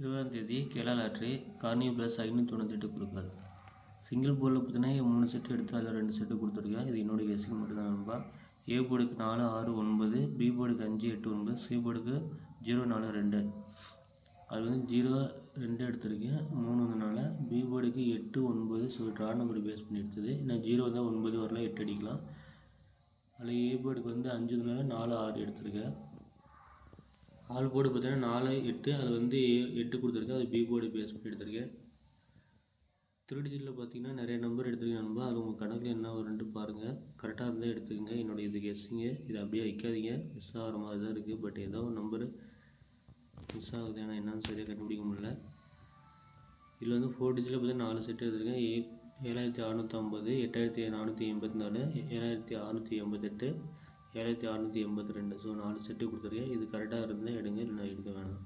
இருபதாம் தேதி கார்னியோ ப்ளஸ் ஐநூற்றி தொண்ணூத்தெட்டு கொடுக்காது சிங்கிள் போர்டில் பார்த்தீங்கன்னா மூணு செட்டு எடுத்து அதில் ரெண்டு செட்டு கொடுத்துருக்கேன் இது என்னோட கெஸிங் மட்டும் தான் நண்பா. ஏ போர்டுக்கு நாலு ஆறு ஒன்பது பி போர்டுக்கு அஞ்சு எட்டு ஒன்பது சி போர்டுக்கு ஜீரோ நாலு ரெண்டு. அது வந்து ஜீரோ ரெண்டு எடுத்திருக்கேன். மூணு வந்தனால பி போர்டுக்கு எட்டு ஒன்பது ஸோ ட்ரா நம்பர் பேஸ் பண்ணி எடுத்தது. நான் ஜீரோ வந்தால் ஒன்பது வரலாம் எட்டு அடிக்கலாம். அதில் ஏ போர்டுக்கு வந்து அஞ்சு வந்தனால நாலு ஆறு எடுத்திருக்கேன். ஆல் போர்டு பார்த்தீங்கன்னா நாலு எட்டு அது வந்து ஏ- எட்டு கொடுத்துருக்கேன். அது பி போர்டு பேஸ் பண்ணி எடுத்திருக்கேன். திருடிஜிட்டில் பார்த்தீங்கன்னா நிறைய நம்பர் எடுத்துருக்கேன் நம்ப அது உங்கள் கணக்கில் என்ன வரும்னு பாருங்கள் கரெக்டாக இருந்தால் எடுத்துக்கோங்க. என்னோட இது கெஸ்ஸிங்க இதை அப்படியே வைக்காதீங்க. மிஸ் ஆகிற மாதிரி தான் இருக்குது பட் ஏதோ ஒரு நம்பரு மிஸ் ஆகுது. ஏன்னா என்னன்னு சரியாக கண்டுபிடிக்க முடியல. இதில் வந்து ஃபோர் டிஜிட்டில் பார்த்தீங்கன்னா நாலு செட் எடுத்துருக்கேன். ஏ ஏழாயிரத்தி அறநூற்றம்பது எட்டாயிரத்தி நானூற்றி எண்பத்தி நாலு ஏழாயிரத்தி அறநூற்றி எண்பத்தெட்டு ஏழாயிரத்தி அறநூற்றி எண்பத்தி ரெண்டு. ஸோ நாலு செட்டு கொடுத்துருக்கேன். இது கரெக்டாக இருந்தால் எடுங்க இல்லைனா எடுக்க வேணாம்.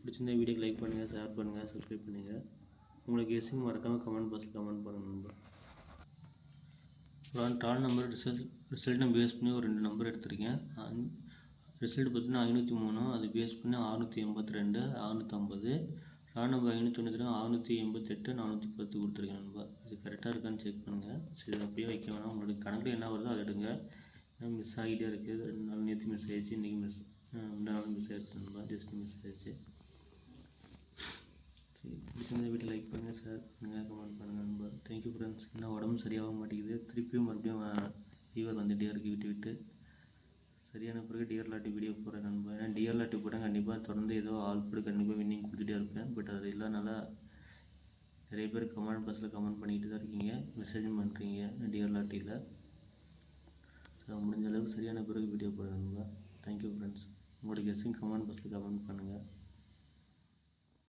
பிடிச்சிருந்தா வீடியோக்கு லைக் பண்ணுங்கள் ஷேர் பண்ணுங்கள் சப்ஸ்கிரைப் பண்ணுங்கள் உங்களுக்கு கெஸ்ஸிங் மறக்காமல் கமெண்ட் பாக்ஸில் கமெண்ட் பண்ணணும் நண்பா. நான் டால் நம்பர் ரிசல்ட் ரிசல்ட்டை பேஸ் பண்ணி ஒரு ரெண்டு நம்பர் எடுத்திருக்கேன். ரிசல்ட் பார்த்தீங்கன்னா ஐநூற்றி மூணு அது பேஸ் பண்ணி அறுநூற்றி எண்பத்தி ரெண்டு அறுநூற்றம்பது டால் நம்பர் ஐநூற்றி தொண்ணூற்றி ரெண்டு அறுநூற்றி எண்பத்தெட்டு நானூற்றி பத்து கொடுத்துருக்கேன் நண்பா. இது கரெக்டாக இருக்கான்னு செக் பண்ணுங்கள் சரி அப்படியே வைக்க வேணாம். உங்களுக்கு கணக்கில் என்ன வருதோ அதை எடுங்க. மிஸ் ஆகிட்டே இருக்குது ரெண்டு நாள் நேற்று மிஸ் ஆயிடுச்சு இன்றைக்கி மிஸ் ரெண்டு நாள் மிஸ் ஆயிடுச்சு நண்பா ஜஸ்ட் மிஸ் ஆயிடுச்சு. சரி பிடிச்சிருந்தா வீட்டில் லைக் பண்ணுங்கள் ஷேர் பண்ணுங்கள் கமெண்ட் பண்ணுங்கள் நண்பா. தேங்க்யூ ஃப்ரெண்ட்ஸ் இன்னும் உடம்பு சரியாக மாட்டேங்குது. திருப்பியும் மறுபடியும் ஃபீவர் வந்துகிட்டே இருக்குது விட்டு விட்டு. சரியான பிறகு டிஆர் லாட்டி வீடியோ போகிறேன் நண்பா. ஏன்னா டிஆர் லாட்டி போட்டால் கண்டிப்பாக தொடர்ந்து ஏதோ ஆள் போட்டு கண்டிப்பாக வின்னிங் கொடுத்துட்டே இருப்பேன். பட் அது இல்லாதனால நிறைய பேர் கமெண்ட் பாக்ஸில் கமெண்ட் பண்ணிக்கிட்டு தான் இருக்கீங்க மெசேஜும் பண்ணுறீங்க டிஆர் லாட்டியில். ஸோ முடிஞ்ச அளவுக்கு சரியான பிறகு வீடியோ போடுங்க தேங்க் தேங்க்யூ ஃப்ரெண்ட்ஸ் உங்களுடைய கெஸ்ஸிங் கமெண்ட் பாக்ஸில் கமெண்ட் பண்ணுங்கள்